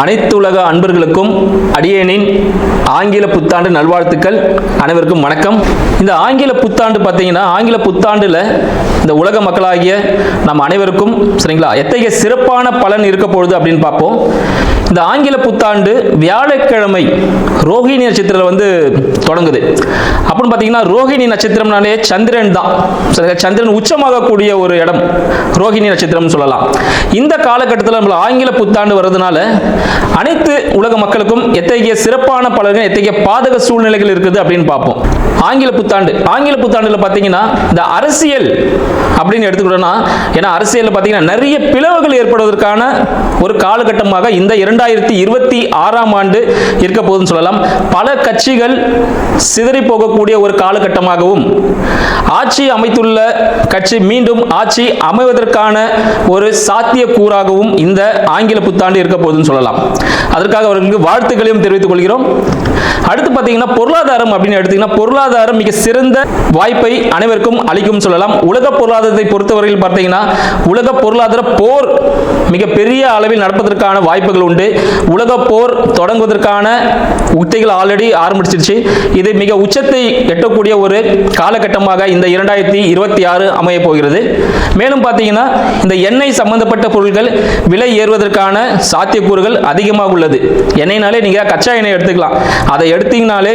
அனைத்து உலக அன்பர்களுக்கும் அடியேனின் ஆங்கில புத்தாண்டு நல்வாழ்த்துக்கள் அனைவருக்கும் வணக்கம். இந்த ஆங்கில புத்தாண்டு பார்த்தீங்கன்னா ஆங்கில புத்தாண்டில் இந்த உலக மக்களாகிய நம் அனைவருக்கும் சரிங்களா எத்தகைய சிறப்பான பலன் இருக்க போகுது அப்படின்னு பார்ப்போம். இந்த ஆங்கில புத்தாண்டு வியாழக்கிழமை ரோஹிணி நட்சத்திரம் வந்து தொடங்குது. அப்படின்னு பார்த்தீங்கன்னா ரோஹிணி நட்சத்திரம்னாலே சந்திரன் தான். சரிங்களா? சந்திரன் உச்சமாகக்கூடிய ஒரு இடம். ரோஹிணி நட்சத்திரம்னு சொல்லலாம். இந்த காலகட்டத்தில் நம்ம ஆங்கில புத்தாண்டு வர்றதுனால அனைத்து உலக மக்களுக்கும் எத்தகைய சிறப்பான பலர்கள் எத்தகைய பாதக சூழ்நிலைகள் இருக்குது அப்படின்னு பார்ப்போம். ஆங்கில புத்தாண்டு. ஆங்கில புத்தாண்டில் பார்த்தீங்கன்னா இந்த அரசியல் அப்படின்னு எடுத்துக்கிட்டோம்னா ஏன்னா அரசியலில் பார்த்தீங்கன்னா நிறைய பிளவுகள் ஏற்படுவதற்கான ஒரு காலகட்டமாக இந்த இரண்டாயிரத்தி இருபத்தி ஆறாம் ஆண்டு இருக்க போகுதுன்னு சொல்லலாம். பல கட்சிகள் சிதறி போகக்கூடிய ஒரு காலகட்டமாகவும் ஆட்சி அமைத்துள்ள கட்சி மீண்டும் ஆட்சி அமைவதற்கான ஒரு சாத்திய கூறாகவும் இந்த ஆங்கில புத்தாண்டு இருக்க போகுதுன்னு சொல்லலாம். அதற்காக அவர்களுக்கு வாழ்த்துக்களையும் தெரிவித்துக் கொள்கிறோம். அடுத்து பார்த்தீங்கன்னா பொருளாதாரம் அப்படின்னு எடுத்தீங்கன்னா பொருளாதாரம் மிக சிறந்த வாய்ப்பை அனைவருக்கும் அளிக்கும் சொல்லலாம். உலக பொருளாதாரத்தை பொறுத்தவரையில் பார்த்தீங்கன்னா உலக பொருளாதார போர் மிக பெரிய அளவில் நடப்பதற்கான வாய்ப்புகள் உண்டு. உலக போர் தொடங்குவதற்கான உத்திகள் ஆல்ரெடி ஆரம்பிச்சிருச்சு. இது மிக உச்சத்தை எட்டக்கூடிய ஒரு காலகட்டமாக இந்த இரண்டாயிரத்தி இருபத்தி ஆறு அமைய போகிறது. மேலும் பார்த்தீங்கன்னா இந்த எண்ணெய் சம்பந்தப்பட்ட பொருட்கள் விலை ஏறுவதற்கான சாத்தியக்கூறுகள் அதிகமாக உள்ளது. எண்ணெய்னாலே நீங்கள் கச்சா எண்ணெய் எடுத்துக்கலாம். அதை எடுத்தீங்கனாலே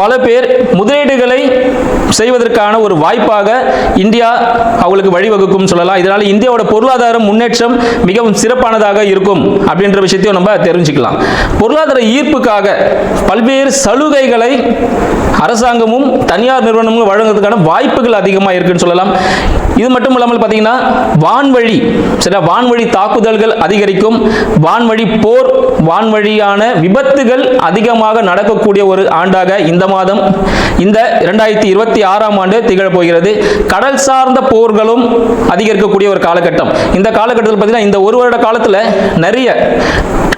பல பேர் முதலீடுகளை செய்வதற்கான ஒரு வாய்ப்பாக இந்தியா அவங்களுக்கு வழிவகுக்கும் சொல்லலாம். இதனால இந்தியாவோட பொருளாதாரம் முன்னேற்றம் மிகவும் சிறப்பானதாக இருக்கும் அப்படின்ற விஷயத்தையும் நம்ம தெரிஞ்சுக்கலாம். பொருளாதார ஈர்ப்புக்காக பல்வேறு சலுகைகளை அரசாங்கமும் தனியார் நிறுவனமும் வழங்குறதுக்கான வாய்ப்புகள் அதிகமாக இருக்குன்னு சொல்லலாம். இது மட்டும் இல்லாமல் பார்த்தீங்கன்னா வான்வழி சில வான்வழி தாக்குதல்கள் அதிகரிக்கும். வான்வழி போர் வான்வழியான விபத்துகள் அதிகமாக நடக்கக்கூடிய ஒரு ஆண்டாக இந்த மாதம் இந்த இரண்டாயிரத்தி இருபத்தி ஆறாம் ஆண்டு திகழப் போகிறது. கடல் சார்ந்த போர்களும் அதிகரிக்கக்கூடிய ஒரு காலகட்டம். இந்த காலகட்டத்தில் பார்த்தீங்கன்னா இந்த ஒரு வருட காலத்தில் நிறைய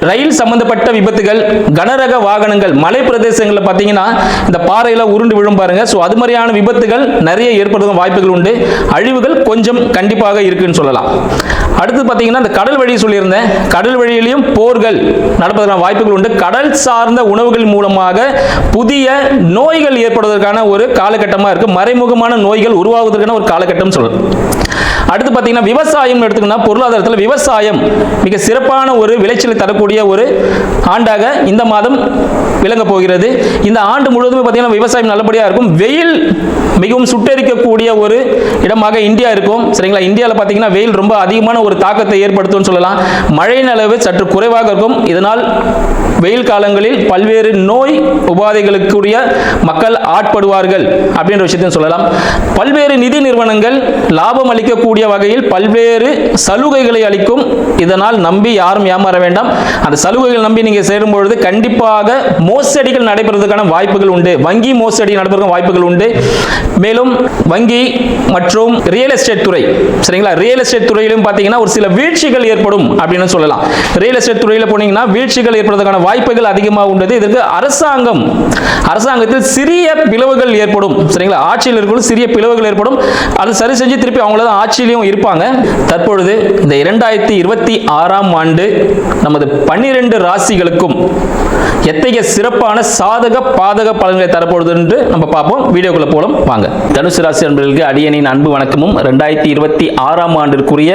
ரயில் சம்பந்தப்பட்ட விபத்துகள் கனரக வாகனங்கள் மலை பிரதேசங்களில் பார்த்தீங்கன்னா இந்த பாறையில் உருண்டு விழும் பாருங்க. ஸோ அது மாதிரியான விபத்துகள் நிறைய ஏற்படுவதற்கான வாய்ப்புகள் உண்டு. அழிவுகள் கொஞ்சம் கண்டிப்பாக இருக்குன்னு சொல்லலாம். அடுத்து பார்த்தீங்கன்னா இந்த கடல் வழி சொல்லியிருந்தேன். கடல் வழியிலையும் போர்கள் நடப்பதற்கான வாய்ப்புகள் உண்டு. கடல் சார்ந்த உணவுகள் மூலமாக புதிய நோய்கள் ஏற்படுவதற்கான ஒரு காலகட்டமாக இருக்குது மறைமுகமான நோய்கள் உருவாவதற்கான ஒரு காலகட்டம் சொல்லலாம். அடுத்து பார்த்தீங்கன்னா விவசாயம் எடுத்துக்கணும் பொருளாதாரத்தில் விவசாயம் மிக சிறப்பான ஒரு விளைச்சலை தரக்கூடிய ஒரு ஆண்டாக இந்த மாதம் விளங்க போகிறது. இந்த ஆண்டு முழுவதுமே பார்த்தீங்கன்னா விவசாயம் நல்லபடியாக இருக்கும். வெயில் மிகவும் சுட்டரிக்கக்கூடிய ஒரு இடமாக இந்தியா இருக்கும். சரிங்களா? இந்தியாவில் பார்த்தீங்கன்னா வெயில் ரொம்ப அதிகமான ஒரு தாக்கத்தை ஏற்படுத்தும்னு சொல்லலாம். மழையின் அளவு சற்று குறைவாக இருக்கும். இதனால் வெயில் காலங்களில் பல்வேறு நோய் உபாதைகளுக்குரிய மக்கள் ஆட்படுவார்கள் அப்படின்ற விஷயத்தையும் சொல்லலாம். பல்வேறு நிதி நிறுவனங்கள் லாபம் அளிக்கக்கூடிய வகையில் பல்வேறு சலுகைகளை அளிக்கும். இதனால் நம்பி யாரும் ஏமாற வேண்டாம். அந்த சலுகைகள் நம்பி நீங்கள் சேரும் பொழுது கண்டிப்பாக மோசடிகள் நடைபெறுவதற்கான வாய்ப்புகள் உண்டு. வங்கி மோசடி நடைபெறும் வாய்ப்புகள் உண்டு. மேலும் வங்கி மற்றும் ரியல் எஸ்டேட் துறை சரிங்களா? ரியல் எஸ்டேட் துறையிலும் பார்த்தீங்கன்னா ஒரு சில வீழ்ச்சிகள் ஏற்படும் அப்படின்னு சொல்லலாம். ரியல் எஸ்டேட் துறையில் போனீங்கன்னா வீழ்ச்சிகள் ஏற்படுவதற்கான வாய்ப்புகள் அதிகமாக உண்டது. இதற்கு அரசாங்கம் அரசாங்கத்தில் சிறிய பிளவுகள் ஏற்படும். சரிங்களா? ஆட்சியில் இருக்கும் சிறிய பிளவுகள் ஏற்படும். அது சரி செஞ்சு திருப்பி அவங்கள தான் ஆட்சியிலையும் இருப்பாங்க. தற்பொழுது இந்த இரண்டாயிரத்தி இருபத்தி ஆறாம் ஆண்டு நமது பன்னிரண்டு ராசிகளுக்கும் எத்தகைய சிறப்பான சாதக பாதக பலன்களை தரப்போகுது என்று நம்ம பார்ப்போம். வீடியோக்குள்ள போலும். வாங்க. தனுசு ராசி அன்பர்களுக்கு அடியனின் அன்பு வணக்கமும். ரெண்டாயிரத்தி இருபத்தி ஆறாம் ஆண்டிற்குரிய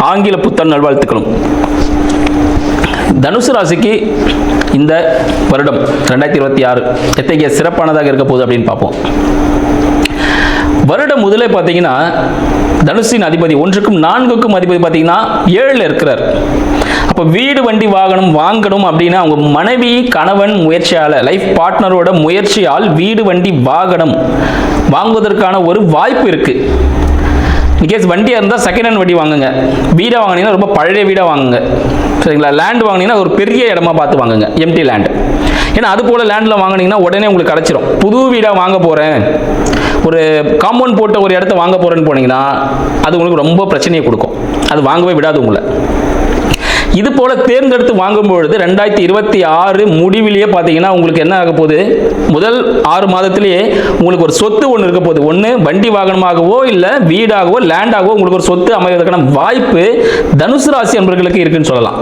ஆங்கில புத்தன் நல்வாழ்த்துக்களும். தனுசு ராசிக்கு இந்த வருடம் ரெண்டாயிரத்தி இருபத்தி ஆறு எத்தகைய சிறப்பானதாக இருக்க போகுது அப்படின்னு பார்ப்போம். வருடம் முதலே பார்த்தீங்கன்னா தனுசின் அதிபதி ஒன்றுக்கும் நான்குக்கும் அதிபதி பார்த்தீங்கன்னா ஏழில் இருக்கிறார். அப்போ வீடு வண்டி வாகனம் வாங்கணும் அப்படின்னா அவங்க மனைவி கணவன் முயற்சியால் லைஃப் பார்ட்னரோட முயற்சியால் வீடு வண்டி வாகனம் வாங்குவதற்கான ஒரு வாய்ப்பு இருக்குது இன்கேஸ் வண்டியாக இருந்தால் செகண்ட் ஹேண்ட் வண்டி வாங்குங்க. வீடாக வாங்கினீங்கன்னா ரொம்ப பழைய வீடாக வாங்குங்க. சரிங்களா? லேண்ட் வாங்கினீங்கன்னா ஒரு பெரிய இடமா பார்த்து வாங்குங்க. எம்டி லேண்ட் ஏன்னா அது போல் லேண்டில் வாங்கினீங்கன்னா உடனே உங்களுக்கு கிடச்சிரும். புது வீடாக வாங்க போகிறேன் ஒரு காம்பவுண்ட் போட்ட ஒரு இடத்த வாங்க போகிறேன்னு போனீங்கன்னா அது உங்களுக்கு ரொம்ப பிரச்சனையை கொடுக்கும். அது வாங்கவே விடாது உங்களை. இது போல தேர்ந்தெடுத்து வாங்கும் பொழுது ரெண்டாயிரத்தி இருபத்தி ஆறு முடிவிலேயே பார்த்தீங்கன்னா உங்களுக்கு என்ன ஆக போகுது? முதல் ஆறு மாதத்திலேயே உங்களுக்கு ஒரு சொத்து ஒன்று இருக்க போகுது. ஒன்று வண்டி வாகனமாகவோ இல்லை வீடாகவோ லேண்டாகவோ உங்களுக்கு ஒரு சொத்து அமைவதற்கான வாய்ப்பு தனுசு ராசி என்பவர்களுக்கு இருக்குன்னு சொல்லலாம்.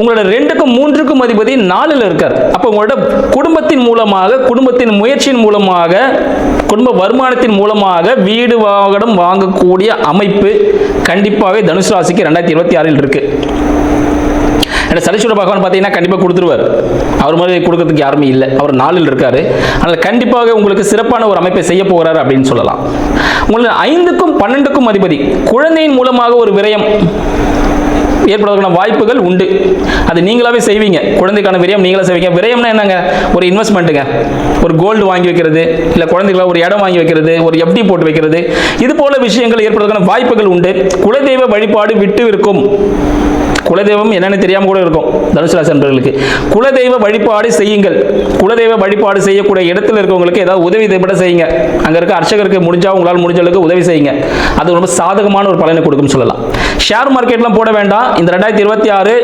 உங்களோட ரெண்டுக்கும் மூன்றுக்கும் அதிபதி நாலில் இருக்கார். அப்போ உங்களோட குடும்பத்தின் மூலமாக குடும்பத்தின் முயற்சியின் மூலமாக குடும்ப வருமானத்தின் மூலமாக வீடு வாகனம் வாங்கக்கூடிய அமைப்பு கண்டிப்பாகவே தனுசு ராசிக்கு ரெண்டாயிரத்தி இருபத்தி ஆறில் இருக்குது ஏன்னா சனீஸ்வர பகவான் பார்த்தீங்கன்னா கண்டிப்பாக கொடுத்துருவார். அவர் மாதிரி கொடுக்கறதுக்கு யாருமே இல்லை. அவர் நாளில் இருக்கார். அதனால் கண்டிப்பாக உங்களுக்கு சிறப்பான ஒரு அமைப்பை செய்ய போகிறார் அப்படின்னு சொல்லலாம். உங்களுக்கு ஐந்துக்கும் பன்னெண்டுக்கும் அதிபதி. குழந்தையின் மூலமாக ஒரு விரயம் ஏற்படுவதற்கான வாய்ப்புகள் உண்டு. அது நீங்களாவே செய்வீங்க. குழந்தைக்கான விரயம் நீங்களே செய்வீங்க. விரயம்னா என்னங்க? ஒரு இன்வெஸ்ட்மெண்ட்டுங்க ஒரு கோல்டு வாங்கி வைக்கிறது இல்லை குழந்தைகளை ஒரு இடம் வாங்கி வைக்கிறது ஒரு எஃப்டி போட்டு வைக்கிறது. இது போல விஷயங்கள் ஏற்படுவதற்கான வாய்ப்புகள் உண்டு. குலதெய்வ வழிபாடு விட்டு இருக்கும் குலதெய்வம் என்னன்னு தெரியாம கூட இருக்கும் தனுசு ராசி நண்பர்களுக்கு குலதெய்வ வழிபாடு செய்யுங்கள். குலதெய்வ வழிபாடு செய்யக்கூடிய இடத்துல இருக்கவங்களுக்கு ஏதாவது உதவி தேவைப்பட செய்யுங்க. அங்க இருக்க அர்ச்சகருக்கு முடிஞ்சா உங்களால் முடிஞ்ச அளவுக்கு உதவி செய்யுங்க. அது ரொம்ப சாதகமான ஒரு பலனை கொடுக்கும் சொல்லலாம். ஷேர் மார்க்கெட்லாம் போட வேண்டாம். இந்த ரெண்டாயிரத்தி இருபத்தி ஆறு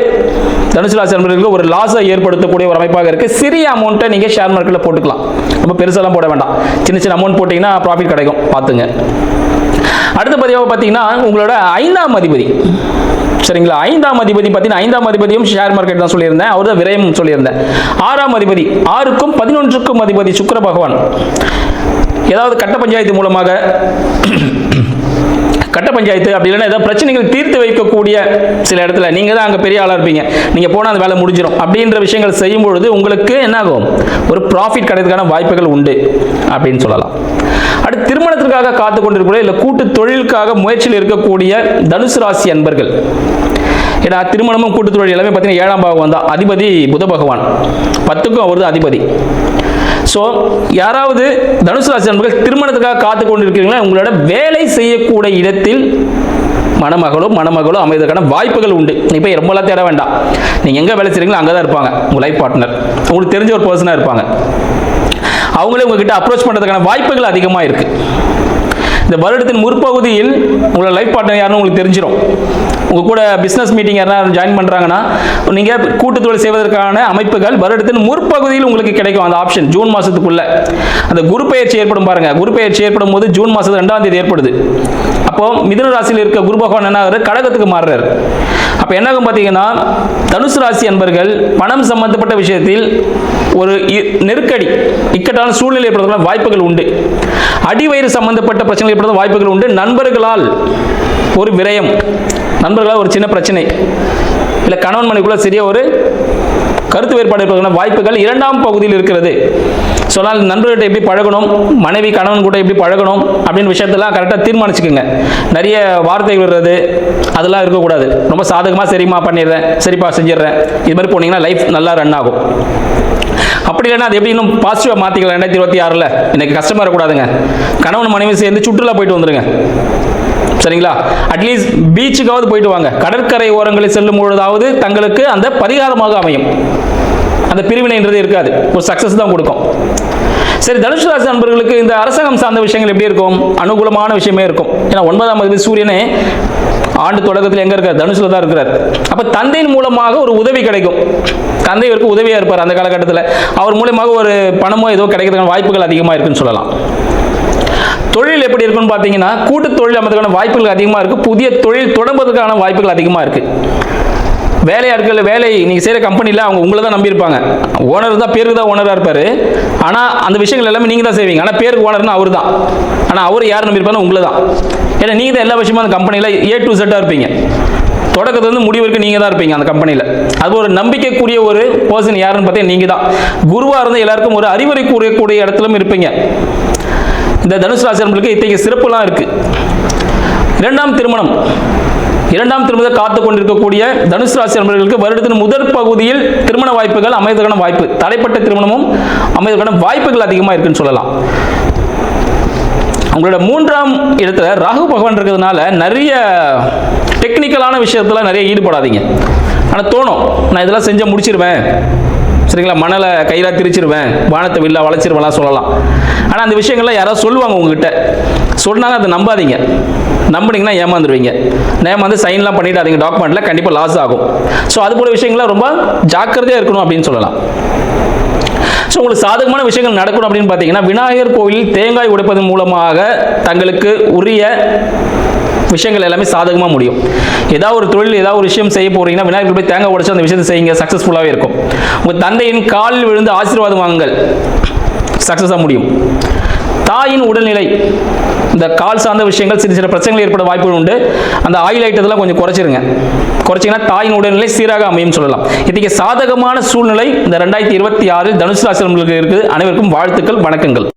தனுசு ராசி நண்பர்களுக்கு ஒரு லாஸை ஏற்படுத்தக்கூடிய ஒரு அமைப்பாக இருக்கு. சிறிய அமௌண்ட்டை நீங்க ஷேர் மார்க்கெட்டில் போட்டுக்கலாம். ரொம்ப பெருசெல்லாம் போட வேண்டாம். சின்ன சின்ன அமௌண்ட் போட்டிங்கன்னா ப்ராஃபிட் கிடைக்கும். பார்த்துங்க. அடுத்த பதிவாக பார்த்தீங்கன்னா உங்களோட ஐந்தாம் அதிபதி. சரிங்களா? ஐந்தாம் அதிபதி பார்த்தீங்கன்னா ஐந்தாம் அதிபதியும் ஷேர் மார்க்கெட் தான் சொல்லியிருந்தேன். அவர் தான் விரயம் சொல்லியிருந்தேன். ஆறாம் அதிபதி ஆறுக்கும் பதினொன்றுக்கும் அதிபதி சுக்கர பகவான். ஏதாவது கட்ட பஞ்சாயத்து மூலமாக கட்ட பஞ்சாயத்து அப்படி இல்லைன்னா ஏதாவது பிரச்சனைகள் தீர்த்து வைக்கக்கூடிய சில இடத்துல நீங்கள் தான் அங்கே பெரிய ஆளாக இருப்பீங்க. நீங்கள் போனால் அந்த வேலை முடிஞ்சிடும் அப்படின்ற விஷயங்கள் செய்யும் பொழுது உங்களுக்கு என்னாகும்? ஒரு ப்ராஃபிட் கிடைக்கிறதுக்கான வாய்ப்புகள் உண்டு. அப்படின்னு சொல்லலாம். அடுத்து திருமணத்திற்காக காத்து கொண்டிருக்கூடிய இல்லை கூட்டு தொழிலுக்காக முயற்சியில் இருக்கக்கூடிய தனுசு ராசி அன்பர்கள். ஏன்னா திருமணமும் கூட்டு தொழில் எல்லாமே பார்த்தீங்கன்னா ஏழாம் பாகம் தான். அதிபதி புத பகவான். பத்துக்கும் அவர் தான் அதிபதி. ஸோ யாராவது தனுசு ராசி நண்பர்கள் திருமணத்துக்காக காத்து கொண்டிருக்கிறீங்களா? உங்களோட வேலை செய்யக்கூடிய இடத்தில் மணமகளோ மணமகளோ அமைவதற்கான வாய்ப்புகள் உண்டு. நீ போய் ரொம்பலாம் தேட வேண்டாம். நீங்கள் எங்கே வேலை செய்கிறீங்களோ அங்கே தான் இருப்பாங்க. உங்கள் லைஃப் பார்ட்னர் உங்களுக்கு தெரிஞ்ச ஒரு பர்சனாக இருப்பாங்க. அவங்களே உங்ககிட்ட அப்ரோச் பண்ணுறதுக்கான வாய்ப்புகள் அதிகமாக இருக்குது இந்த வருடத்தின் முற்பகுதியில் உங்களோட லைஃப் பார்ட்னர் யாருன்னு உங்களுக்கு தெரிஞ்சிடும் உங்கள் கூட பிஸ்னஸ் மீட்டிங் யாரும் ஜாயின் பண்ணுறாங்கன்னா நீங்கள் கூட்டத்தொழில் செய்வதற்கான அமைப்புகள் வருடத்தின் முற்பகுதியில் உங்களுக்கு கிடைக்கும். அந்த ஆப்ஷன் ஜூன் மாதத்துக்குள்ளே அந்த குரு பயிற்சி ஏற்படும் பாருங்கள் குரு பயிற்சி ஏற்படும் போது ஜூன் மாதம் ரெண்டாம் தேதி ஏற்படுது. அப்போ மிதுன ராசியில் இருக்க குரு பகவான் என்ன ஆகிறார்? கடகத்துக்கு மாறுறாரு. அப்போ என்னாகும் பார்த்தீங்கன்னா தனுசு ராசி அன்பர்கள் பணம் சம்பந்தப்பட்ட விஷயத்தில் ஒரு இ- நெருக்கடி இக்கட்டான சூழ்நிலை ஏற்படுவதற்கான வாய்ப்புகள் உண்டு. அடிவயிறு சம்பந்தப்பட்ட பிரச்சனைகள் ஏற்படுத்த வாய்ப்புகள் உண்டு. நண்பர்களால் ஒரு விரயம் நண்பர்களால் ஒரு சின்ன பிரச்சனை இல்லை கணவன் மனைக்குள்ள சிறிய ஒரு கருத்து வேறுபாடு இருப்பதற்கான வாய்ப்புகள் இரண்டாம் பகுதியில் இருக்கிறது. சொன்னால் நண்பர்கிட்ட எப்படி பழகணும் மனைவி கணவன் கூட எப்படி பழகணும் அப்படின்னு விஷயத்தெல்லாம் கரெக்டாக தீர்மானிச்சுக்கோங்க. நிறைய வார்த்தை விடுறது அதெல்லாம் இருக்கக்கூடாது. ரொம்ப சாதகமாக சரிம்மா பண்ணிடுறேன் சரிப்பா செஞ்சிடுறேன். இது மாதிரி போனீங்கன்னா லைஃப் நல்லா ரன் ஆகும். அப்படி இல்லைன்னா அது எப்படி இன்னும் பாசிட்டிவாக மாற்றிக்கலாம் ரெண்டாயிரத்தி இருபத்தி ஆறில். இன்றைக்கி கஷ்டமாக இருக்கக்கூடாதுங்க கணவன் மனைவி சேர்ந்து சுற்றுலா போயிட்டு வந்துடுங்க சரிங்களா? அட்லீஸ்ட் பீச்சுக்காவது போயிட்டு வாங்க. கடற்கரை ஓரங்களில் செல்லும் பொழுதாவது தங்களுக்கு அந்த பரிகாரமாக அமையும். அந்த பிரிவினைன்றது இருக்காது. ஒரு சக்ஸஸ் தான் கொடுக்கும். சரி தனுஷ் ராசி நண்பர்களுக்கு இந்த அரசாங்கம் சார்ந்த விஷயங்கள் எப்படி இருக்கும்? அனுகூலமான விஷயமே இருக்கும். ஏன்னா ஒன்பதாம் தேதி சூரியனே ஆண்டு தொடக்கத்தில் எங்க இருக்கார்? தனுஷில் தான் இருக்கிறார். அப்ப தந்தையின் மூலமாக ஒரு உதவி கிடைக்கும். தந்தை இவருக்கு உதவியா இருப்பார் அந்த காலகட்டத்தில். அவர் மூலயமாக ஒரு பணமோ ஏதோ கிடைக்கிறதுக்கான வாய்ப்புகள் அதிகமாக இருக்குன்னு சொல்லலாம். தொழில் எப்படி இருக்குன்னு பார்த்தீங்கன்னா கூட்டு தொழில் அமைறதுக்கான வாய்ப்புகள் அதிகமாக இருக்குது புதிய தொழில் தொடங்குவதற்கான வாய்ப்புகள் அதிகமாக இருக்குது வேலையாட்கள் வேலை நீங்கள் செய்கிற கம்பெனியில் அவங்க உங்களை தான் நம்பியிருப்பாங்க. ஓனர் தான் பேருக்கு தான் ஓனராக இருப்பார். ஆனால் அந்த விஷயங்கள் எல்லாமே நீங்கள் தான் செய்வீங்க. ஆனால் பேருக்கு ஓனர்னா அவர் தான். ஆனால் அவர் யார் நம்பியிருப்பாங்க உங்களை தான். ஏன்னா நீங்கள் தான் எல்லா விஷயமும் அந்த கம்பெனியில் ஏ டு செட்டாக இருப்பீங்க. தொடக்கத்துலேருந்து முடிவு வரைக்கும் நீங்கள் தான் இருப்பீங்க அந்த கம்பெனியில் அது ஒரு நம்பிக்கைக்குரிய ஒரு பர்சன் யாருன்னு பார்த்தீங்கன்னா நீங்கள் தான். குருவாக இருந்து எல்லாருக்கும் ஒரு அறிவுரை கூறக்கூடிய இடத்துலையும் இருப்பீங்க. இந்த தனுசு ராசி இத்தகைய சிறப்புலாம் இருக்கு. இரண்டாம் திருமணம். இரண்டாம் திருமணத்தை காத்து கொண்டிருக்கக்கூடிய தனுசு ராசி நண்பர்களுக்கு வருடத்தின் முதற் பகுதியில் திருமண வாய்ப்புகள் அமைவதற்கான வாய்ப்பு தடைப்பட்ட திருமணமும் அமைவதற்கான வாய்ப்புகள் அதிகமாக இருக்குன்னு சொல்லலாம். உங்களோட மூன்றாம் இடத்துல ராகு பகவான் இருக்கிறதுனால நிறைய டெக்னிக்கலான விஷயத்தில் நிறைய ஈடுபடாதீங்க. ஆனால் தோணும் நான் இதெல்லாம் செஞ்சு முடிச்சிருவேன். சரிங்களா மணலை கையில் திரிச்சிருவேன். வானத்தை வில்லா வளைச்சிருவேலாம் சொல்லலாம். ஆனால் அந்த விஷயங்கள்லாம் யாராவது சொல்லுவாங்க உங்ககிட்ட. சொன்னாங்க அதை நம்பாதீங்க. நம்புனீங்கன்னா ஏமாந்துருவீங்க. ஏமாந்து சைன்லாம் பண்ணிடாதீங்க. டாக்குமெண்ட்டில் கண்டிப்பாக லாஸ் ஆகும். ஸோ அது போல விஷயங்கள்லாம் ரொம்ப ஜாக்கிரதையாக இருக்கணும் அப்படின்னு சொல்லலாம். ஸோ உங்களுக்கு சாதகமான விஷயங்கள் நடக்கணும் அப்படின்னு பார்த்தீங்கன்னா விநாயகர் கோவிலில் தேங்காய் உடைப்பதன் மூலமாக தங்களுக்கு உரிய விஷயங்கள் எல்லாமே சாதகமாக முடியும். ஏதாவது ஒரு தொழில் ஏதாவது ஒரு விஷயம் செய்ய போறீங்கன்னா விநாயகர் போய் தேங்காய் உடச்சு அந்த விஷயத்தை செய்யுங்க சக்ஸஸ்ஃபுல்லாகவே இருக்கும். உங்கள் தந்தையின் காலில் விழுந்து ஆசீர்வாதம் வாங்குங்கள். சக்ஸஸாக முடியும். தாயின் உடல்நிலை இந்த கால் சார்ந்த விஷயங்கள் சிறு சிறு பிரச்சனைகள் ஏற்பட வாய்ப்புகள் உண்டு. அந்த ஆயில் ஐட்டத்தெல்லாம் கொஞ்சம் குறைச்சிருங்க. குறைச்சிங்கன்னா தாயின் உடல்நிலை சீராக அமையும் சொல்லலாம். இன்றைக்கி சாதகமான சூழ்நிலை இந்த ரெண்டாயிரத்தி இருபத்தி ஆறில் தனுசு ராசி இருக்குது. அனைவருக்கும் வாழ்த்துக்கள் வணக்கங்கள்.